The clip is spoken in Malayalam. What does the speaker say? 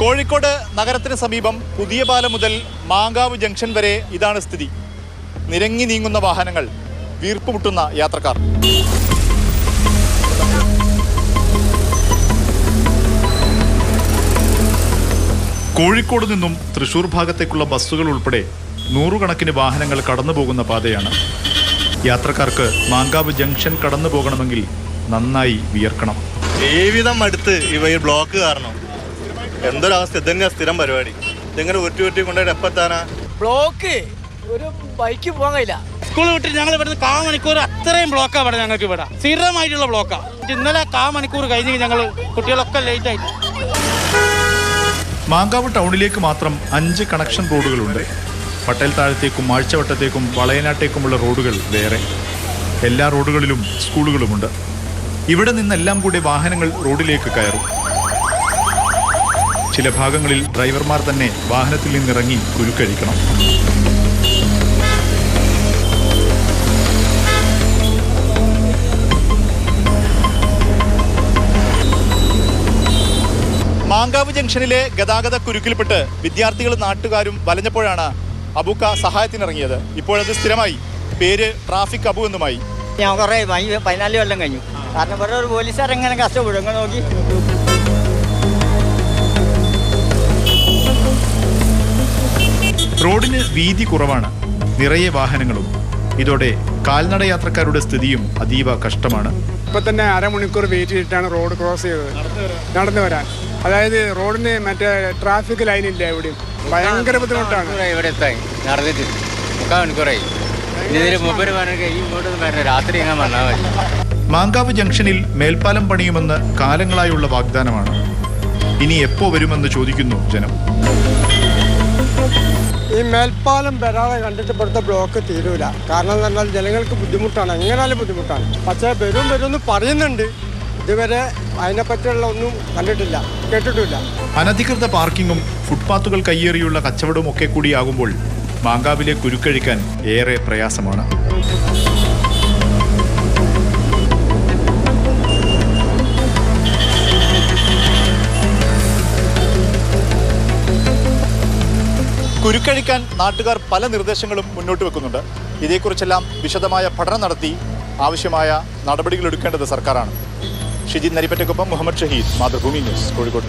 കോഴിക്കോട് നഗരത്തിന് സമീപം പുതിയ പാലം മുതൽ മാങ്കാവ് ജംഗ്ഷൻ വരെ ഇതാണ് സ്ഥിതി. നിരങ്ങി നീങ്ങുന്ന വാഹനങ്ങൾ വീർപ്പുമുട്ടുന്ന യാത്രക്കാർ. കോഴിക്കോട് നിന്നും തൃശൂർ ഭാഗത്തേക്കുള്ള ബസ്സുകൾ ഉൾപ്പെടെ നൂറുകണക്കിന് വാഹനങ്ങൾ കടന്നു പോകുന്ന പാതയാണ്. യാത്രക്കാർക്ക് മാങ്കാവ് ജംഗ്ഷൻ കടന്നു പോകണമെങ്കിൽ നന്നായി വിയർക്കണം. ജീവിതം അടുത്ത് ഇവ ഈ ബ്ലോക്ക് കാരണം. എന്തൊരവസ്ഥ ഇതന്നെയാ സ്ഥിരം പരിപാടി? ഇതെങ്ങനെ ഉരുട്ടി ഉരുട്ടി കൊണ്ടുപോയിട്ട് എപ്പെത്താനാ? ബ്ലോക്ക്. ഒരു ബൈക്ക് പോകാൻ കഴിയില്ല. സ്കൂൾ വിട്ടിട്ട് ഞങ്ങൾ ഇവിടുന്ന് കാ മണിക്കൂർ അത്രയും ബ്ലോക്കാണ് ഇവിടെ ഞങ്ങൾക്ക് ഇവിടെ. സ്ഥിരമായിട്ടുള്ള ബ്ലോക്കാണ് ഇന്നലെ കാ മണിക്കൂർ കഴിഞ്ഞ് ഞങ്ങൾ കുട്ടികളൊക്കെ ലേറ്റ് ആയി. മാങ്കാവ് ടൗണിലേക്ക് മാത്രം അഞ്ച് കണക്ഷൻ റോഡുകളുണ്ട്. പട്ടേൽ താഴത്തേക്കും ആഴ്ചവട്ടത്തേക്കും വളയനാട്ടേക്കുമുള്ള റോഡുകൾ വേറെ. എല്ലാ റോഡുകളിലും സ്കൂളുകളുമുണ്ട്. ഇവിടെ നിന്നെല്ലാം കൂടി വാഹനങ്ങൾ റോഡിലേക്ക് കയറും. ചില ഭാഗങ്ങളിൽ ഡ്രൈവർമാർ തന്നെ വാഹനത്തിൽ നിന്നിറങ്ങി കുരുക്കഴിക്കണം. മാങ്കാവ് ജംഗ്ഷനിലെ ഗതാഗത കുരുക്കിൽപ്പെട്ട് വിദ്യാർത്ഥികളും നാട്ടുകാരും വലഞ്ഞപ്പോഴാണ് അബുക്ക സഹായത്തിനിറങ്ങിയത്. ഇപ്പോഴത് സ്ഥിരമായി. പേര് ട്രാഫിക് അബു എന്നുമായി. ഞാൻ കുറേ പതിനാല് കൊല്ലം കഴിഞ്ഞു. കാരണം വേറെ ഒരു പോലീസുകാരെങ്ങനെ കഷ്ടപ്പെടും. നോക്കി. റോഡിന് വീതി കുറവാണ്. നിറയെ വാഹനങ്ങളും. ഇതോടെ കാൽനട യാത്രക്കാരുടെ സ്ഥിതിയും അതീവ കഷ്ടമാണ്. ഇപ്പൊ തന്നെ അരമണിക്കൂർ വെയിറ്റ് ചെയ്തിട്ടാണ് റോഡ് ക്രോസ് ചെയ്തത്. നടന്നു വരാൻ. അതായത് റോഡിന് മറ്റേ ട്രാഫിക് ലൈൻ ഇല്ല എവിടെയും. ഭയങ്കര ബുദ്ധിമുട്ടാണ്. ഇവിടെ നടന്നിട്ട് മുക്കാൽ മണിക്കൂറായി. രാത്രി മാങ്കാവ് ജംഗ്ഷനിൽ മേൽപ്പാലം പണിയുമെന്ന് കാലങ്ങളായുള്ള വാഗ്ദാനമാണ്. ഇനി എപ്പോ വരുമെന്ന് ചോദിക്കുന്നു ജനം. ഈ മേൽപ്പാലം വരാതെ കണ്ടിട്ട് ഇവിടുത്തെ ബ്ലോക്ക് തീരൂല. കാരണം എന്ന് പറഞ്ഞാൽ ജനങ്ങൾക്ക് ബുദ്ധിമുട്ടാണ്. എങ്ങനെയാലും ബുദ്ധിമുട്ടാണ്. പക്ഷേ വരും വരും എന്ന് പറയുന്നുണ്ട്. ഇതുവരെ അതിനെപ്പറ്റിയുള്ള ഒന്നും കണ്ടിട്ടില്ല. കേട്ടിട്ടില്ല അനധികൃത പാർക്കിങ്ങും ഫുട്പാത്തുകൾ കയ്യേറിയുള്ള കച്ചവടവും ഒക്കെ കൂടിയാകുമ്പോൾ മാങ്കാവിലെ കുരുക്കഴിക്കാൻ ഏറെ പ്രയാസമാണ്. കുരുക്കഴിക്കാൻ നാട്ടുകാർ പല നിർദ്ദേശങ്ങളും മുന്നോട്ട് വെക്കുന്നുണ്ട്. ഇതേക്കുറിച്ചെല്ലാം വിശദമായ പഠനം നടത്തി ആവശ്യമായ നടപടികൾ എടുക്കേണ്ടത് സർക്കാരാണ്. ഷിജിത് നരിപ്പറ്റക്കൊപ്പം മുഹമ്മദ് ഷഹീദ് മാതൃഭൂമി ന്യൂസ് കോഴിക്കോട്.